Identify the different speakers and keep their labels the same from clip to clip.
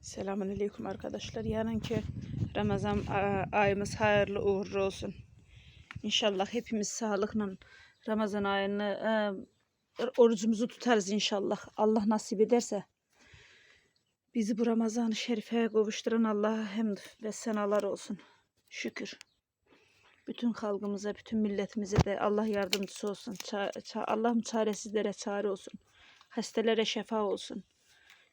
Speaker 1: Selamünaleyküm arkadaşlar. Yarınki Ramazan ayımız hayırlı uğurlu olsun. İnşallah hepimiz sağlıkla Ramazan ayını e, orucumuzu tutarız inşallah. Allah nasip ederse. Bizi bu Ramazan-ı Şerif'e kavuşturan Allah'a hamd ve senalar olsun. Şükür. Bütün halkımıza, bütün milletimize de Allah yardımcısı olsun. Allah'ım çaresizlere çare olsun. Hastelere şefa olsun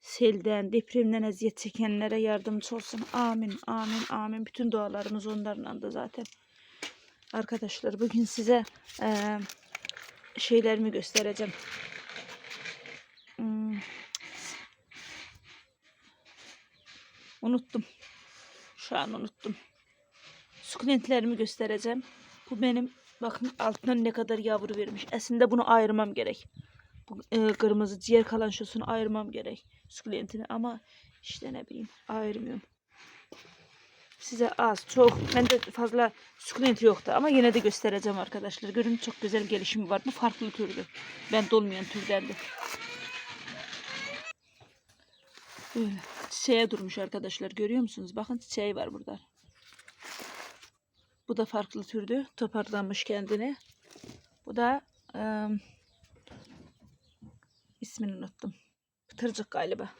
Speaker 1: selden, depremden eziyet çekenlere yardımcı olsun. Amin, amin, amin. Bütün dualarımız onlarla da zaten. Arkadaşlar bugün size eee, şeylerimi göstereceğim. Hmm. Unuttum. Şu an unuttum. Sukulentlerimi göstereceğim. Bu benim bakın altından ne kadar yavru vermiş. Aslında bunu ayırmam gerek. E, kırmızı ciğer kalan şosunu ayırmam gerek. Sukulentini ama işte ne bileyim ayırmıyorum. Size az çok bende fazla sukulent yoktu ama yine de göstereceğim arkadaşlar. Görün çok güzel gelişimi var. Bu farklı türdü. Ben dolmayan türdendi. Böyle çiçeğe durmuş arkadaşlar. Görüyor musunuz? Bakın çiçeği var burada. Bu da farklı türdü. Toparlanmış kendini. Bu da ıı, ismini unuttum. Pıtırcık galiba.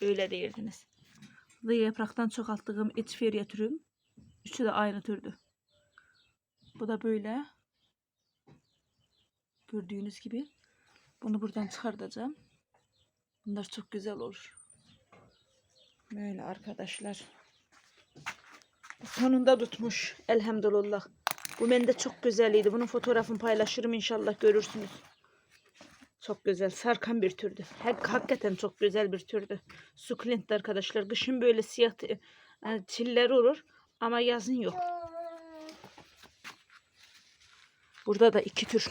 Speaker 1: Öyle değildiniz. Bu yapraktan çoğalttığım etferya türüm. Üçü de aynı türdü. Bu da böyle. Gördüğünüz gibi. Bunu buradan çıkartacağım. Bunlar çok güzel olur. Böyle arkadaşlar. Sonunda tutmuş. Elhamdülillah. Bu bende çok güzeliydi. Bunun fotoğrafını paylaşırım inşallah görürsünüz. Çok güzel. Sarkan bir türdü. Hak- Hakikaten çok güzel bir türdü. Sukulent arkadaşlar. Kışın böyle siyah yani çiller olur ama yazın yok. Burada da iki tür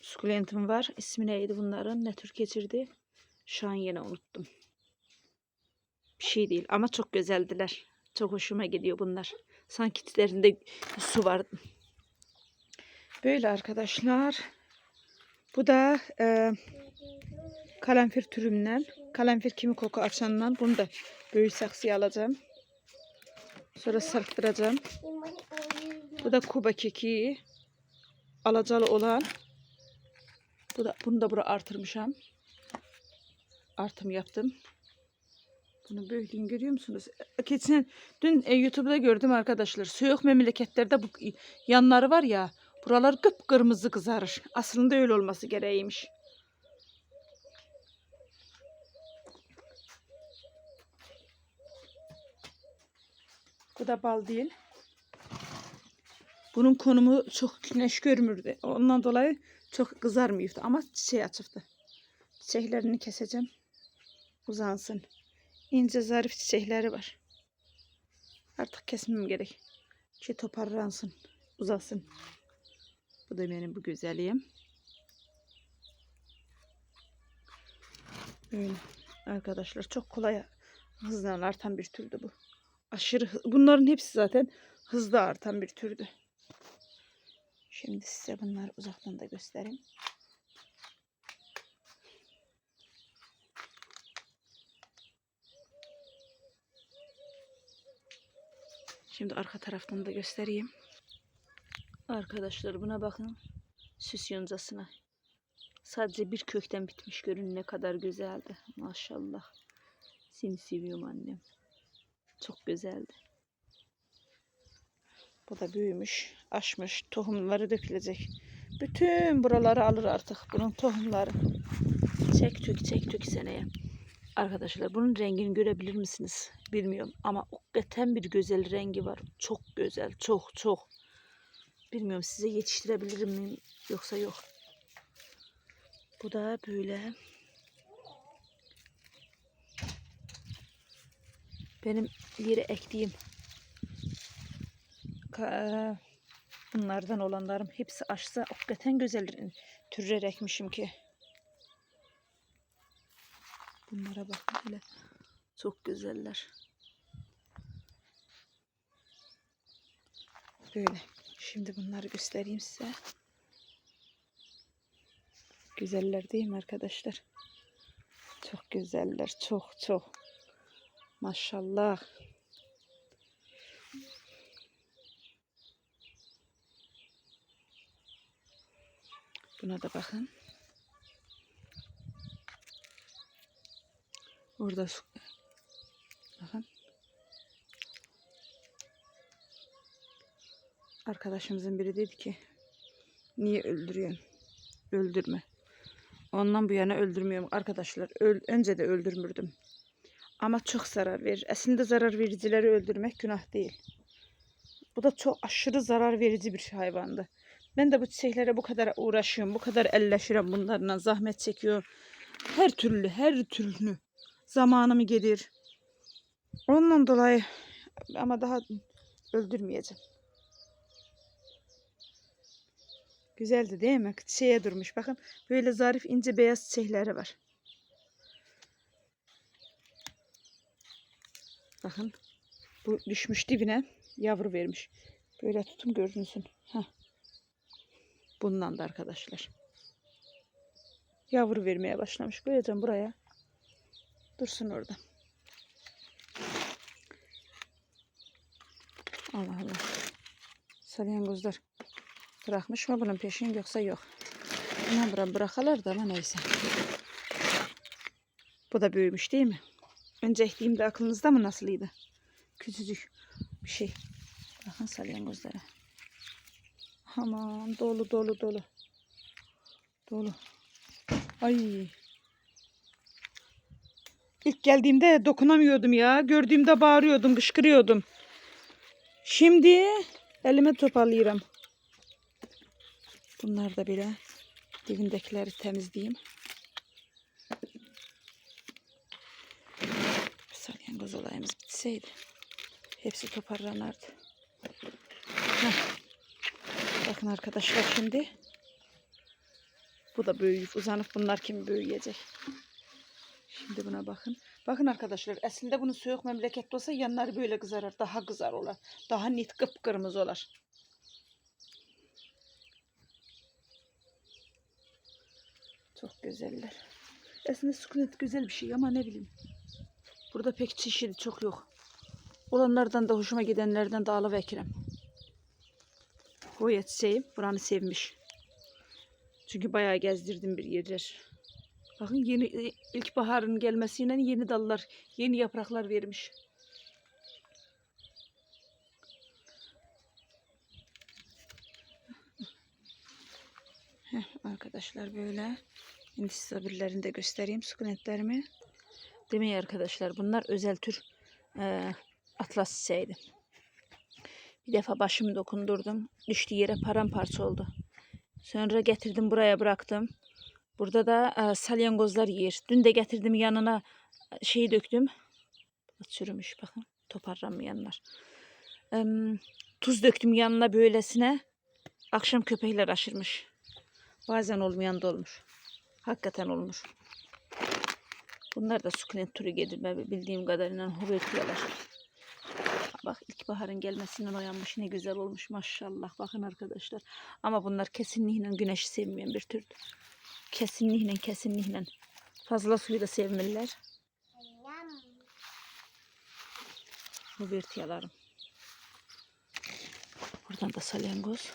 Speaker 1: sukulentim var. İsmi neydi bunların? Ne tür geçirdi? Şu an yine unuttum. Bir şey değil ama çok güzeldiler. Çok hoşuma gidiyor bunlar. Sanki içlerinde su vardı. Böyle arkadaşlar. Bu da e, kalemfir türümden. Kalemfir kimi koku açandan. Bunu da büyük saksıya alacağım. Sonra sarktıracağım. Bu da kuba keki. Alacalı olan. Bu da, bunu da buraya artırmışam. Artım yaptım. Bunu böyle görüyor musunuz? Geçen dün e, YouTube'da gördüm arkadaşlar. Soğuk memleketlerde bu yanları var ya. Buralar kıpkırmızı kızarır. Aslında öyle olması gereğiymiş. Bu da bal değil. Bunun konumu çok güneş görmürdü. Ondan dolayı çok kızarmıyordu ama çiçeği açıktı. Çiçeklerini keseceğim. Uzansın. İnce zarif çiçekleri var. Artık kesmem gerek. Ki toparlansın. Uzasın. Bu da benim bu güzelliğim. Böyle arkadaşlar çok kolay hızla artan bir türdü bu. Aşırı bunların hepsi zaten hızlı artan bir türdü. Şimdi size bunları uzaktan da göstereyim. Şimdi arka taraftan da göstereyim. Arkadaşlar buna bakın. Süs yoncasına. Sadece bir kökten bitmiş. Görün ne kadar güzeldi. Maşallah. Seni seviyorum annem. Çok güzeldi. Bu da büyümüş, açmış. Tohumları dökülecek. Bütün buraları alır artık. Bunun tohumları. Çek tük çek tük seneye. Arkadaşlar bunun rengini görebilir misiniz? Bilmiyorum ama hakikaten bir güzel rengi var. Çok güzel. Çok çok. Bilmiyorum size yetiştirebilir miyim yoksa yok. Bu da böyle. Benim yere ektiğim bunlardan olanlarım hepsi açsa hakikaten güzel türler ekmişim ki. Bunlara bakın hele. Çok güzeller. Böyle. Şimdi bunları göstereyim size. Güzeller değil mi arkadaşlar? Çok güzeller. Çok çok. Maşallah. Buna da bakın. Orada su. Bakın. Arkadaşımızın biri dedi ki niye öldürüyorsun? Öldürme. Ondan bu yana öldürmüyorum arkadaşlar. Öl, önce de öldürmürdüm. Ama çok zarar verir. Aslında zarar vericileri öldürmek günah değil. Bu da çok aşırı zarar verici bir hayvandı. Ben de bu çiçeklere bu kadar uğraşıyorum. Bu kadar elleşiyorum bunlarla. Zahmet çekiyor. Her türlü, her türlü zamanımı gelir. Ondan dolayı ama daha öldürmeyeceğim. Güzeldi değil mi? Şeye durmuş. Bakın böyle zarif ince beyaz çiçekleri var. Bakın. Bu düşmüş dibine. Yavru vermiş. Böyle tutum görünsün. Heh. Bundan da arkadaşlar. Yavru vermeye başlamış. Koyacağım buraya. Dursun orada. Allah Allah. Salyangozlar bırakmış mı bunun peşini yoksa yok. Buna bıra bırakalar da ama neyse. Bu da büyümüş değil mi? Önce ektiğimde aklınızda mı nasılıydı? Küçücük bir şey. Bakın salyangozlara. Aman dolu dolu dolu. Dolu. Ay. İlk geldiğimde dokunamıyordum ya. Gördüğümde bağırıyordum, kışkırıyordum. Şimdi elime toparlıyorum. Bunlar da böyle dibindekileri temizleyeyim. Bir salyangoz olayımız bitseydi. Hepsi toparlanırdı. Heh. Bakın arkadaşlar şimdi. Bu da büyüyüp uzanıp bunlar kim büyüyecek. Şimdi buna bakın. Bakın arkadaşlar aslında bunu soğuk memlekette olsa yanları böyle kızarar. Daha kızar olar. Daha net kıpkırmızı olar. Çok güzeller. Aslında sukulent güzel bir şey ama ne bileyim. Burada pek çeşidi çok yok. Olanlardan da hoşuma gidenlerden de alıveririm. Goya çiçeğim buranı sevmiş. Çünkü bayağı gezdirdim bir yerler. Bakın yeni ilkbaharın gelmesiyle yeni dallar, yeni yapraklar vermiş. Heh, arkadaşlar böyle. Şimdi size birilerini de göstereyim sukulentlerimi. Demeyin arkadaşlar bunlar özel tür e, atlas çiçeğiydi. Bir defa başımı dokundurdum. Düştü yere paramparça oldu. Sonra getirdim buraya bıraktım. Burada da e, salyangozlar yer. Dün de getirdim yanına e, şeyi döktüm. Çürümüş bakın. Toparlanmayanlar. E, tuz döktüm yanına böylesine. Akşam köpekler aşırmış. Bazen olmayan da olmuş. Hakikaten olmuş. Bunlar da sukulent türü gedirme bildiğim kadarıyla hovertiyalar. Bak ilkbaharın gelmesinden uyanmış ne güzel olmuş maşallah. Bakın arkadaşlar. Ama bunlar kesinlikle güneşi sevmeyen bir tür. Kesinlikle kesinlikle. Fazla suyu da sevmirler. Hovertiyalarım. Buradan da salyangoz.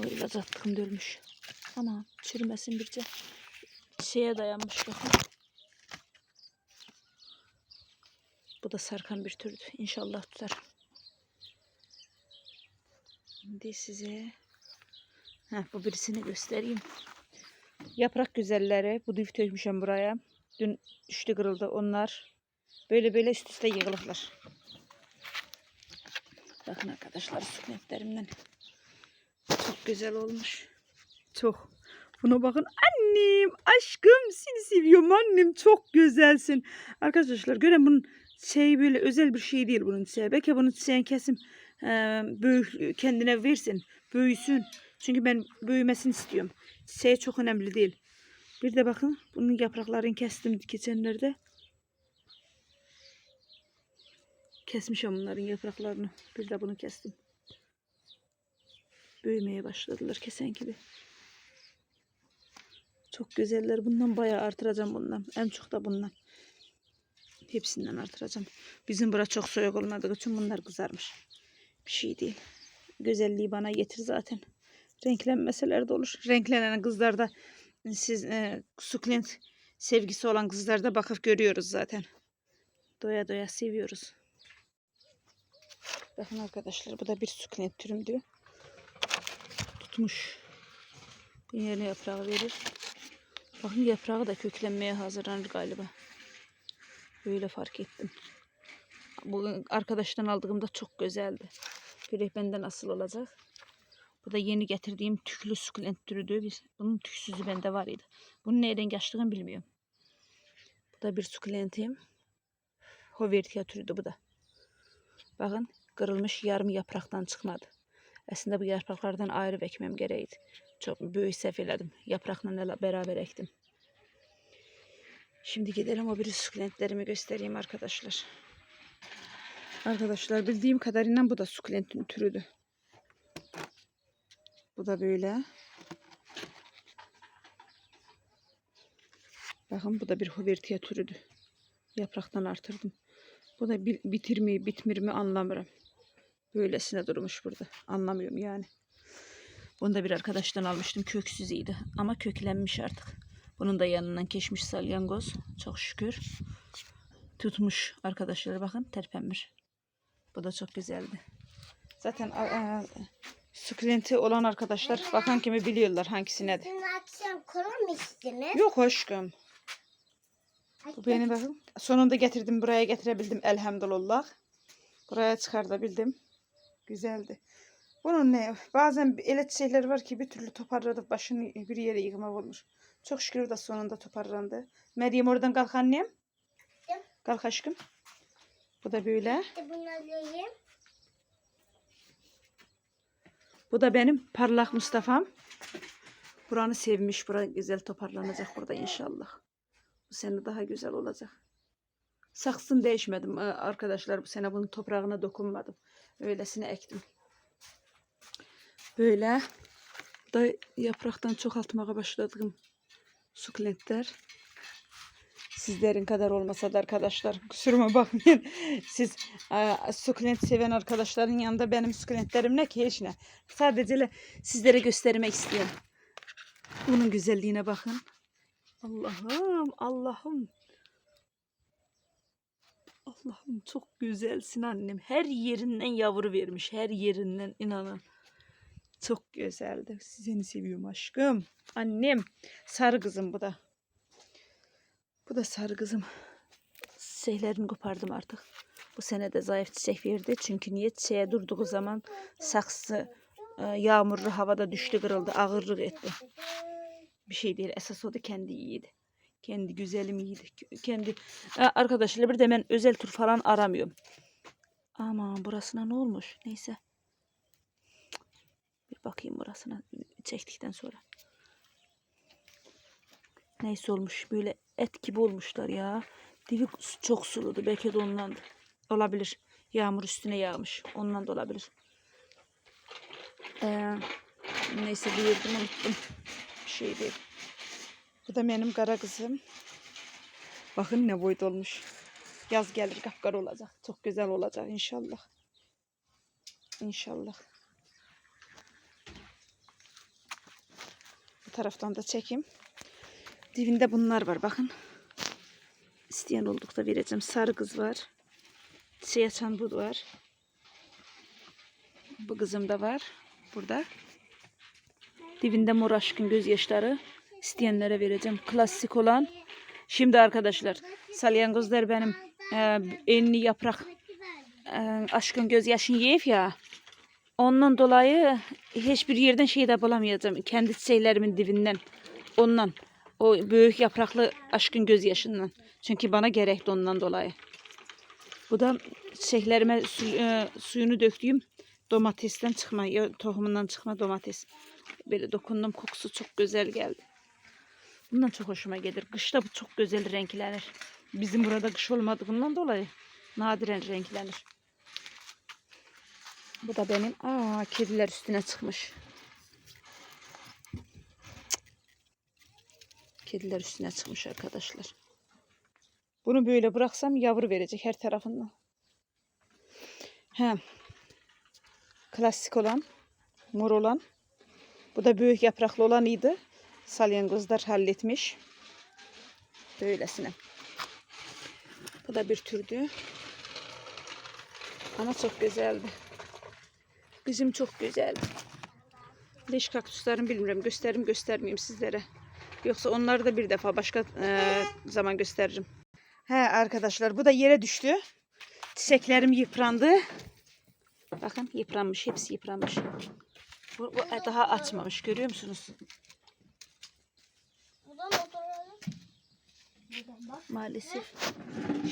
Speaker 1: O ilaç attığım dölmüş. Ama çürümesin birce. Şeye dayanmış bakın. Bu da sarkan bir türdü. İnşallah tutar. Şimdi size Heh, bu birisini göstereyim. Yaprak güzelleri. Bu düf dökmüşüm buraya. Dün düştü kırıldı onlar. Böyle böyle üst üste yığılıklar. Bakın arkadaşlar sukulentlerimden. Çok güzel olmuş. Çok. Buna bakın annem aşkım seni seviyorum annem çok güzelsin. Arkadaşlar gören bunun şey böyle özel bir şey değil bunun çiçeği. Belki bunun çiçeğin kesim e, büyük, kendine versin büyüsün. Çünkü ben büyümesini istiyorum. Çiçeği çok önemli değil. Bir de bakın bunun yapraklarını kestim geçenlerde. Kesmişim bunların yapraklarını. Bir de bunu kestim. Büyümeye başladılar kesen gibi. Çok güzeller. Bundan bayağı artıracağım bundan. En çok da bundan. Hepsinden artıracağım. Bizim bura çok soğuk olmadığı için bunlar kızarmış. Bir şey değil. Güzelliği bana getir zaten. Renklenmeseler de olur. Renklenen kızlarda siz e, sukulent sevgisi olan kızlarda bakıp görüyoruz zaten. Doya doya seviyoruz. Bakın arkadaşlar bu da bir sukulent türüm diyor. Tutmuş. Bu yerine yaprağı verir. Bakın yaprağı da köklenmeye hazırlanır galiba. Böyle fark ettim. Bu arkadaştan aldığımda çok güzeldi. Böyle bende nasıl olacak? Bu da yeni getirdiğim tüklü sukulent türüdür. Bir- Bunun tüksüzü bende var idi. Bunun neyden geçtiğini bilmiyorum. Bu da bir sukulentim. Hovertia türüdür bu da. Bakın kırılmış yarım yapraktan çıkmadı. Aslında bu yapraklardan ayrı ekmem gereğiydi. Çok büyük səhv elədim. Yaprakla elə beraber ektim. Şimdi gidelim o bir sukulentlerimi göstereyim arkadaşlar. Arkadaşlar bildiğim kadarıyla bu da sukulentin türüdür. Bu da böyle. Bakın bu da bir hovertia türüdür. Yapraktan artırdım. Bu da bitir mi bitmir mi anlamıyorum. Böylesine durmuş burada. Anlamıyorum yani. Bunu da bir arkadaştan almıştım. Köksüzeydi. Ama köklenmiş artık. Bunun da yanından geçmiş salyangoz. Çok şükür. Tutmuş arkadaşlar bakın terpenmiş. Bu da çok güzeldi. Zaten a- sukulenti olan arkadaşlar bakan kimi biliyorlar hangisine de.
Speaker 2: Dün akşam kuru mu içtiniz?
Speaker 1: Yok aşkım. Bu benim bakın. Sonunda getirdim buraya getirebildim elhamdülillah. Buraya çıkartabildim. Güzeldi. Bunun ne? Bazen öyle şeyler var ki bir türlü toparladık başını bir yere yıkmak olmuş. Çok şükür da sonunda toparlandı. Meryem oradan kalk annem. Kalk aşkım. Bu da böyle.
Speaker 2: İşte.
Speaker 1: Bu da benim parlak Mustafa'm. Buranı sevmiş. Bura güzel toparlanacak burada inşallah. Bu sene daha güzel olacak. Saksını değişmedim Ee, arkadaşlar. Bu sene bunun toprağına dokunmadım. Öylesine ektim. Böyle da yapraktan çoğaltmaya başladığım sukulentler. Sizlerin kadar olmasa da arkadaşlar kusuruma bakmayın. Siz e, sukulent seven arkadaşların yanında benim sukulentlerim ne ki hiç ne. Sadece le- sizlere göstermek istiyorum. Bunun güzelliğine bakın. Allah'ım Allah'ım. Allah'ım çok güzelsin annem. Her yerinden yavru vermiş. Her yerinden inanın. Çok güzeldi. Seni seviyorum aşkım. Annem. Sarı kızım bu da. Bu da sarı kızım. Çiçeklerini kopardım artık. Bu sene de zayıf çiçek verdi. Çünkü niye çiçeğe durduğu zaman saksı e, yağmurlu havada düştü kırıldı. Ağırlık etti. Bir şey değil. Esas o da kendi iyiydi. Kendi güzelim iyiydi. Kendi E, arkadaşlar bir de ben özel tur falan aramıyorum. Aman burasına ne olmuş? Neyse. Bir bakayım burasına çektikten sonra. Neyse olmuş. Böyle et gibi olmuşlar ya. Dibi çok suludu. Belki de ondandı. Olabilir. Yağmur üstüne yağmış. Ondan da olabilir. Ee, neyse diyordum unuttum. Bir şey değil. Bu da benim kara kızım. Bakın ne boyut olmuş. Yaz gelir kapkara olacak. Çok güzel olacak inşallah. İnşallah. Taraftan da çekeyim. Dibinde bunlar var bakın. İsteyen oldukça vereceğim. Sarı kız var. Şey açan bu var. Bu kızım da var. Burada. Dibinde mor aşkın gözyaşları. İsteyenlere vereceğim. Klasik olan. Şimdi arkadaşlar salyangozlar benim e, enli yaprak e, aşkın gözyaşını yiyip ya. Ondan dolayı hiçbir yerden şey de bulamayacağım. Kendi çiçeklerimin dibinden. Ondan. O büyük yapraklı aşkın gözyaşından. Çünkü bana gerekli ondan dolayı. Bu da çiçeklerime su- e, suyunu döktüğüm domatesten çıkma, tohumundan çıkma domates. Böyle dokundum kokusu çok güzel geldi. Bundan çok hoşuma gelir. Kışta bu çok güzel renklenir. Bizim burada kış olmadığından dolayı nadiren renklenir. Bu da benim. Aa kediler üstüne çıkmış. Kediler üstüne çıkmış arkadaşlar. Bunu böyle bıraksam yavru verecek her tarafından. He. Klasik olan, mor olan. Bu da büyük yapraklı olanıydı. Salyangozlar halletmiş. Böylesine. Bu da bir türdü. Ama çok güzeldi. Bizim çok güzeldi. Leş kaktüslerim bilmiyorum. Gösterim göstermeyeyim sizlere. Yoksa onları da bir defa başka eee, zaman gösteririm. He arkadaşlar bu da yere düştü. Çiçeklerim yıprandı. Bakın yıpranmış. Hepsi yıpranmış. Bu, bu daha açmamış. Görüyor musunuz? Maalesef.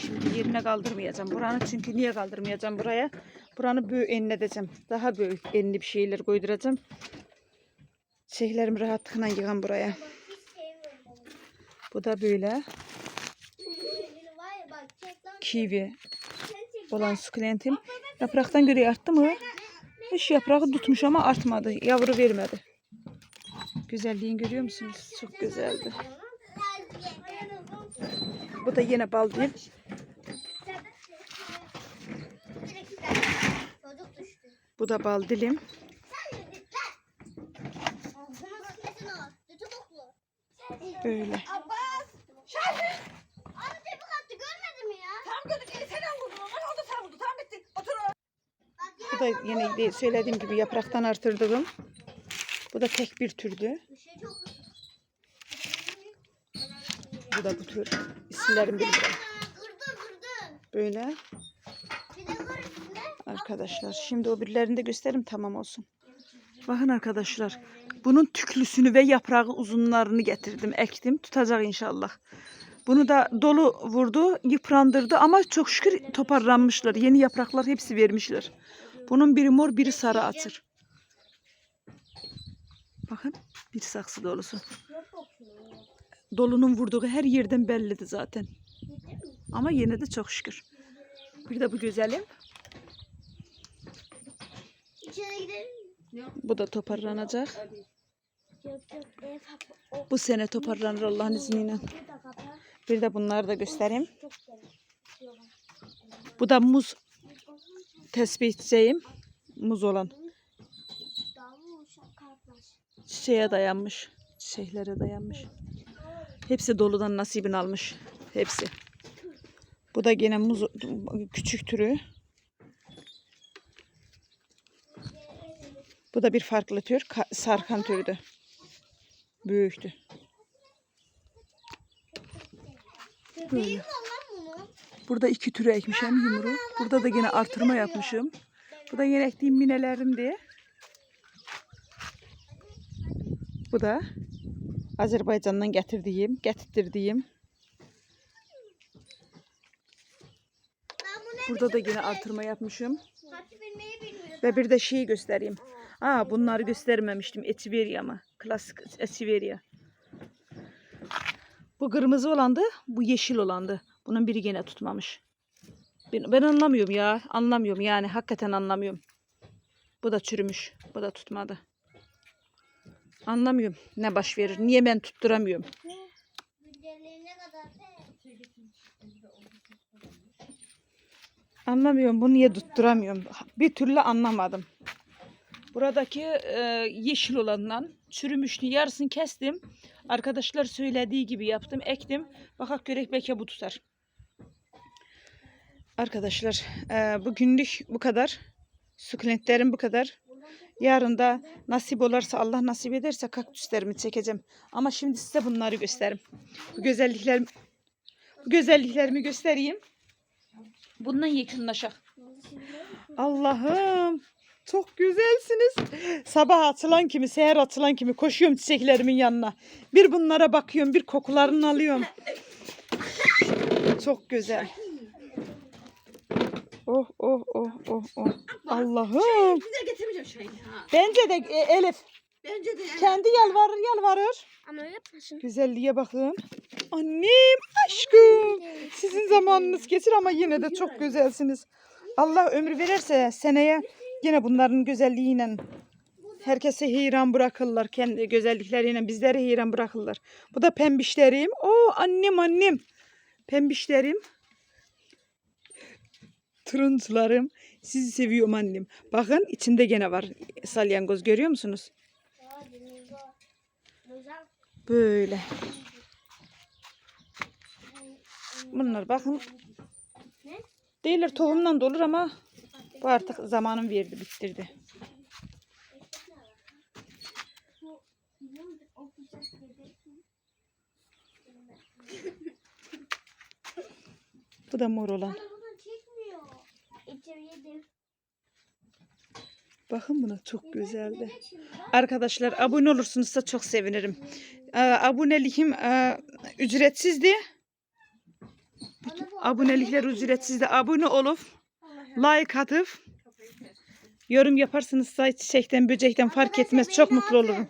Speaker 1: Şimdi yerine kaldırmayacağım. Buranı çünkü niye kaldırmayacağım buraya? Buranı büyük enledeceğim. Daha büyük enli bir şeyler koyduracağım. Çiçeklerimi rahatlıkla yığan buraya. Bu da böyle kivi olan sukulentim. Yapraktan göre arttı mı? Hiç yaprağı tutmuş ama artmadı. Yavru vermedi. Güzelliğini görüyor musunuz? Çok güzeldi. Bu da yine baldıyım.
Speaker 2: Çocuk
Speaker 1: Bu da bal dilim. Böyle. Bu da yine söylediğim gibi yapraktan artırdığım. Bu da tek bir türdü. Bu da bu tür.
Speaker 2: Kırdın kırdın.
Speaker 1: Böyle
Speaker 2: Bir de kır üstüne.
Speaker 1: Arkadaşlar. Şimdi o birilerini de gösterim tamam olsun. Bakın arkadaşlar. Bunun tüklüsünü ve yaprağı uzunlarını getirdim. Ektim. Tutacak inşallah. Bunu da dolu vurdu. Yıprandırdı ama çok şükür toparlanmışlar. Yeni yapraklar hepsi vermişler. Bunun biri mor biri sarı açır. Bakın bir saksı dolusu. Dolunun vurduğu her yerden belliydi zaten. Ama yine de çok şükür. Bir de bu güzelim.
Speaker 2: İçeri gidelim mi?
Speaker 1: Bu da toparlanacak.
Speaker 2: Yok yok. Ev hap-
Speaker 1: Bu sene toparlanır Allah'ın izniyle.
Speaker 2: Bir de
Speaker 1: bunları da göstereyim.
Speaker 2: Çok güzel. Diyorlar.
Speaker 1: Bu da muz tespih edeceğim. Muz olan. Çiçeğe dayanmış. Çiçeklere dayanmış. Hepsi doludan nasibini almış. Hepsi. Bu da gene muz küçük türü. Bu da bir farklı tür. Ka- sarkan. Büyüktü.
Speaker 2: Köpeğim var lan bunun.
Speaker 1: Burada iki türü ekmişim yumru. Burada da yine artırma yapmışım. Bu da yine ektiğim minelerimdi. Bu da Azerbaycan'dan getirdiğim, getirttiğim.
Speaker 2: Ben bunu
Speaker 1: Burada da yine artırma yapmışım. Ve bir de şeyi göstereyim. Aa bunları göstermemiştim. Etiveria mı? Klasik Etiveria. Bu kırmızı olandı, bu yeşil olandı. Bunun biri gene tutmamış. Ben, ben anlamıyorum ya. Anlamıyorum yani. Hakikaten anlamıyorum. Bu da çürümüş. Bu da tutmadı. Anlamıyorum. Ne baş verir? Niye ben tutturamıyorum? Anlamıyorum. Bunu niye tutturamıyorum? Bir türlü anlamadım. Buradaki e, yeşil olandan çürümüştü. Yarısını kestim. Arkadaşlar söylediği gibi yaptım. Ektim. Bakak görek belki bu tutar. Arkadaşlar e, bugünlük bu kadar. Sukulentlerim bu kadar. Yarın da nasip olursa Allah nasip ederse kaktüslerimi çekeceğim. Ama şimdi size bunları göstereyim. Bu güzellikler bu güzelliklerimi göstereyim. Bundan yakınlaşak. Allah'ım çok güzelsiniz. Sabah açılan kimi, seher açılan kimi koşuyorum çiçeklerimin yanına. Bir bunlara bakıyorum, bir kokularını alıyorum. Çok güzel. Oh oh oh oh oh. Allah'ım.
Speaker 3: Getirmeyeceğim. Ha.
Speaker 1: Bence de e, Elif
Speaker 3: Bence de yani.
Speaker 1: kendi yalvarır yalvarır.
Speaker 2: Ama yapmasın.
Speaker 1: Güzelliğe bakın. Annem aşkım. Sizin zamanınız geçir ama yine de çok güzelsiniz. Allah ömür verirse seneye yine bunların güzelliğiyle Herkese heyran bırakırlar kendi güzellikleriyle. Bizleri heyran bırakırlar. Bu da pembişlerim. O annem annem. Pembişlerim. Turuncularım. Sizi seviyorum annem. Bakın içinde gene var salyangoz görüyor musunuz? Böyle. Bunlar bakın. Değiller tohumdan da olur ama bu artık zamanın verdi bitirdi.
Speaker 2: Bu
Speaker 1: da mor olan. Bakın buna çok güzeldi. Arkadaşlar abone olursunuz da çok sevinirim. Ee, aboneliğim e, ücretsizdi. Abonelikler ücretsizdi. Abone olup. Like atıp yorum yaparsanız say çiçekten böcekten fark etmez. Çok mutlu olurum.